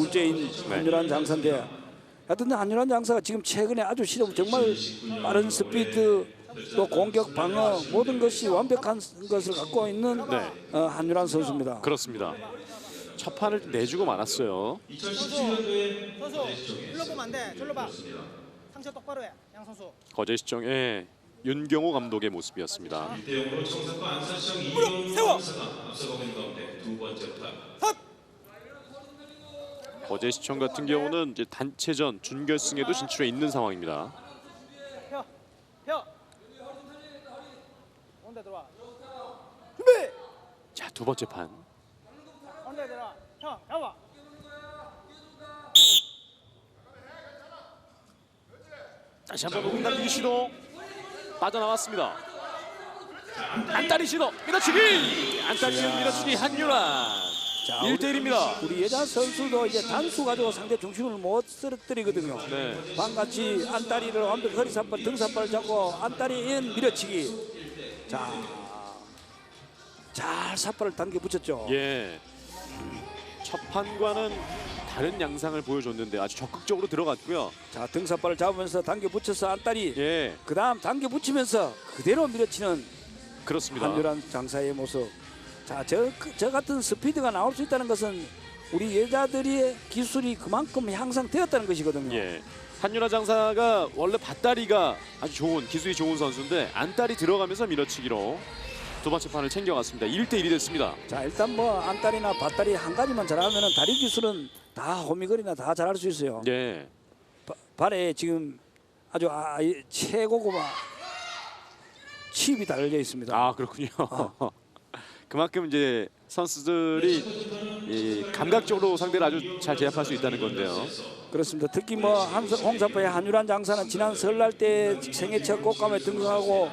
둘째인 네. 한유란 장사인데 하여튼 한유란 장사가 지금 최근에 아주 실험 정말 빠른 스피드 또 공격 방어 모든 것이 완벽한 것을 갖고 있는 네. 어, 한유란 선수입니다. 그렇습니다. 첫 판을 내주고 말았어요. 선수 일로 보면 안 돼. 절로 봐. 상체 똑바로 해. 양 선수. 거제 시청의 윤경호 감독의 모습이었습니다. 이경우 세워! 두 번째 타 헛. 거제 시청 같은 경우는 이제 단체전 준결승에도 진출해 있는 상황입니다. 펴. 펴. 온데 들어와. 준비. 자, 두 번째 판. 다시 한번 당기기 시도 빠져나왔습니다. 안다리 시도 밀어치기 시도 밀어치기 한유란 자, 1대1입니다. 우리 여자 선수도 이제 단수 가지고 상대 중심을 못 쓰러뜨리거든요. 네. 반같이 안다리를 완벽 허리 삿발 등 삿발 잡고 안다리인 밀어치기. 자, 잘 삿발을 당겨 붙였죠. 예. 첫 판과는 다른 양상을 보여줬는데 아주 적극적으로 들어갔고요. 자, 등 삿발을 잡으면서 당겨 붙여서 안다리. 예, 그다음 당겨 붙이면서 그대로 밀어치는 그렇습니다. 한유란 장사의 모습. 자, 저, 그- 저 같은 스피드가 나올 수 있다는 것은 우리 여자들의 기술이 그만큼 향상되었다는 것이거든요. 예. 한유라 장사가 원래 밭다리가 아주 좋은 기술이 좋은 선수인데 안다리 들어가면서 밀어치기로 두 번째 판을 챙겨갔습니다. 1대 1이 됐습니다. 자, 일단 뭐 안다리나 밭다리 한 가지만 잘하면 은 다리 기술은 다 호미거리나 다 잘할 수 있어요. 예. 바- 발에 지금 아주 아, 이 최고고마 칩이 달려 있습니다. 아 그렇군요. 그만큼 이제 선수들이 이 감각적으로 상대를 아주 잘 제압할 수 있다는 건데요. 그렇습니다. 특히 뭐 홍사파의 한유란 장사는 지난 설날 때 생애 첫 꽃감에 등극하고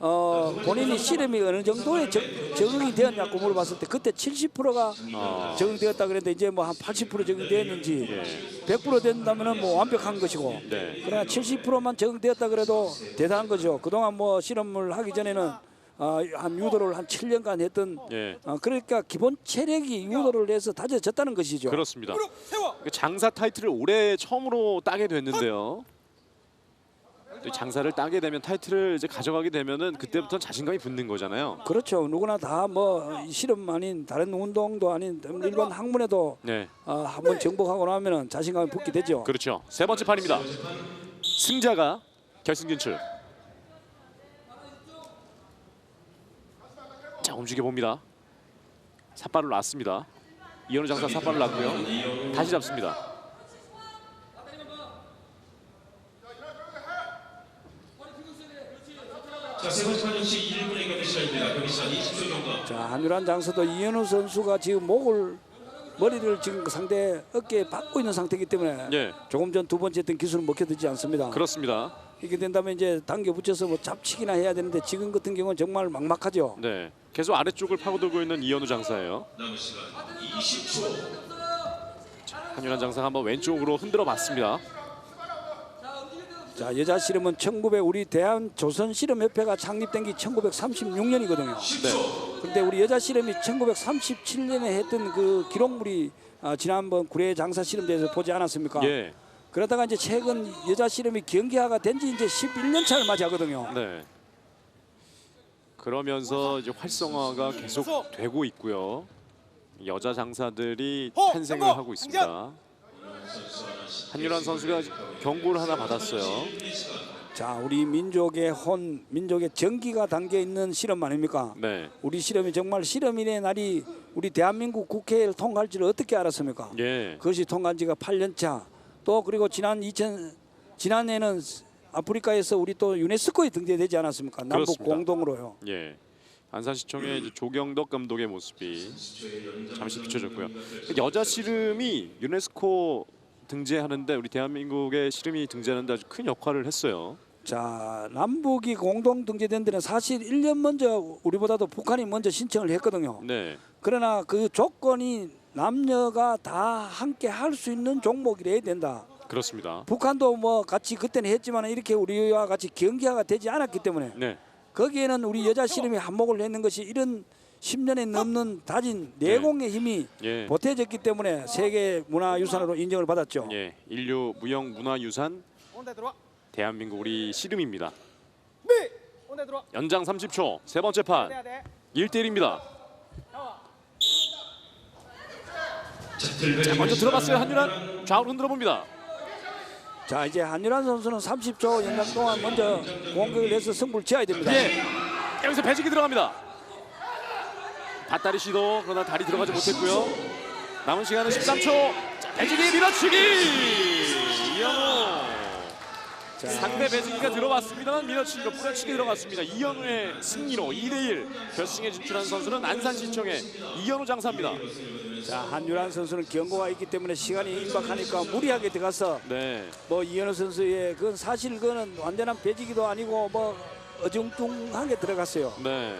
어, 본인이 씨름이 어느 정도의 적, 적응이 되었냐고 물어봤을 때 그때 70%가 어, 적응되었다 그랬는데 이제 뭐 한 80% 적응되었는지 예. 100% 된다면은 뭐 완벽한 것이고 네. 그러나 70%만 적응되었다 그래도 대단한 거죠. 그동안 뭐 실험을 하기 전에는 어, 한 유도를 한 7년간 했던 예. 어, 그러니까 기본 체력이 유도를 해서 다져졌다는 것이죠. 그렇습니다. 그 장사 타이틀을 올해 처음으로 따게 됐는데요. 또 장사를 따게 되면 타이틀을 이제 가져가게 되면은 그때부터 자신감이 붙는 거잖아요. 그렇죠. 누구나 다 뭐 실험 아닌 다른 운동도 아닌 일반 학문에도 네, 어, 한번 정복하고 나면은 자신감이 붙게 되죠. 그렇죠. 세 번째 판입니다. 승자가 결승 진출. 자 움직여 봅니다. 삿발을 놨습니다. 이현우 장사 삿발을 놨고요. 다시 잡습니다. 자세 번째 판 역시 1분의 경기 시간입니다. 경기 시간 20초 경과 자 한유란 장사도 이현우 선수가 지금 목을 머리를 지금 상대 어깨에 박고 있는 상태이기 때문에 예, 조금 전 두 번째 했던 기술은 먹혀들지 않습니다. 그렇습니다. 이렇게 된다면 이제 당겨 붙여서 뭐 잡치기나 해야 되는데 지금 같은 경우는 정말 막막하죠. 네, 계속 아래쪽을 파고들고 있는 이현우 장사예요. 20초 한윤환 장사가 한번 왼쪽으로 흔들어 봤습니다. 자 여자 씨름은 1900 우리 대한 조선 씨름 협회가 창립된 게 1936년이거든요. 네, 그런데 우리 여자 씨름이 1937년에 했던 그 기록물이 아, 지난번 구례 장사 씨름대에서 보지 않았습니까? 예, 그러다가 이제 최근 여자 씨름이 경기화가 된 지 이제 11년 차를 맞이하거든요. 네. 그러면서 이제 활성화가 계속 되고 있고요. 여자 장사들이 호! 탄생을! 하고 있습니다. 한유란 선수가 경고를 하나 받았어요. 자, 우리 민족의 혼, 민족의 정기가 담겨 있는 실험 아닙니까? 네, 우리 실험이 정말 실험인의 날이 우리 대한민국 국회를 통과할 줄 어떻게 알았습니까? 예, 그것이 통과한 지가 8년 차. 또 그리고 지난 2000 지난해는 아프리카에서 우리 또 유네스코에 등재되지 않았습니까? 남북 그렇습니다. 공동으로요. 예. 안산시청의 이제 조경덕 감독의 모습이 잠시 비춰졌고요. 여자 씨름이 유네스코 등재하는데 우리 대한민국의 씨름이 등재하는데 아주 큰 역할을 했어요. 자, 남북이 공동 등재된 데는 사실 1년 먼저 우리보다도 북한이 먼저 신청을 했거든요. 네, 그러나 그 조건이 남녀가 다 함께 할 수 있는 종목이래야 된다. 그렇습니다. 북한도 뭐 같이 그때는 했지만 이렇게 우리와 같이 경기화가 되지 않았기 때문에 네, 거기에는 우리 여자 씨름이 한몫을 했는 것이 이런 10년이 넘는 다진 내공의 힘이 예. 보태졌기 때문에 세계 문화유산으로 인정을 받았죠. 예, 인류 무형 문화유산. 대한민국 우리 씨름입니다. 네. 연장 30초 세 번째 판 돼야 돼. 1대1입니다. 나와. 자, 먼저 들어갔어요 한유란 좌우로 흔들어 봅니다. 자 이제 한유란 선수는 30초 연장 동안 먼저 공격을 해서 승부를 지어야 됩니다. 예. 여기서 배지기 들어갑니다. 밭다리 시도 그러나 다리 들어가지 못했고요. 남은 시간은 13초. 자, 배지기 밀어치기. 상대 배지기가 들어왔습니다만 밀어치기로 뿌려치기 들어갔습니다. 이현우의 승리로 2대1 결승에 진출한 선수는 안산시청의 이현우 장사입니다. 자 한유란 선수는 경고가 있기 때문에 시간이 임박하니까 무리하게 들어가서 네. 뭐 이현우 선수의 그건 사실 그거는 완전한 배지기도 아니고 뭐 어중뚱하게 들어갔어요. 네.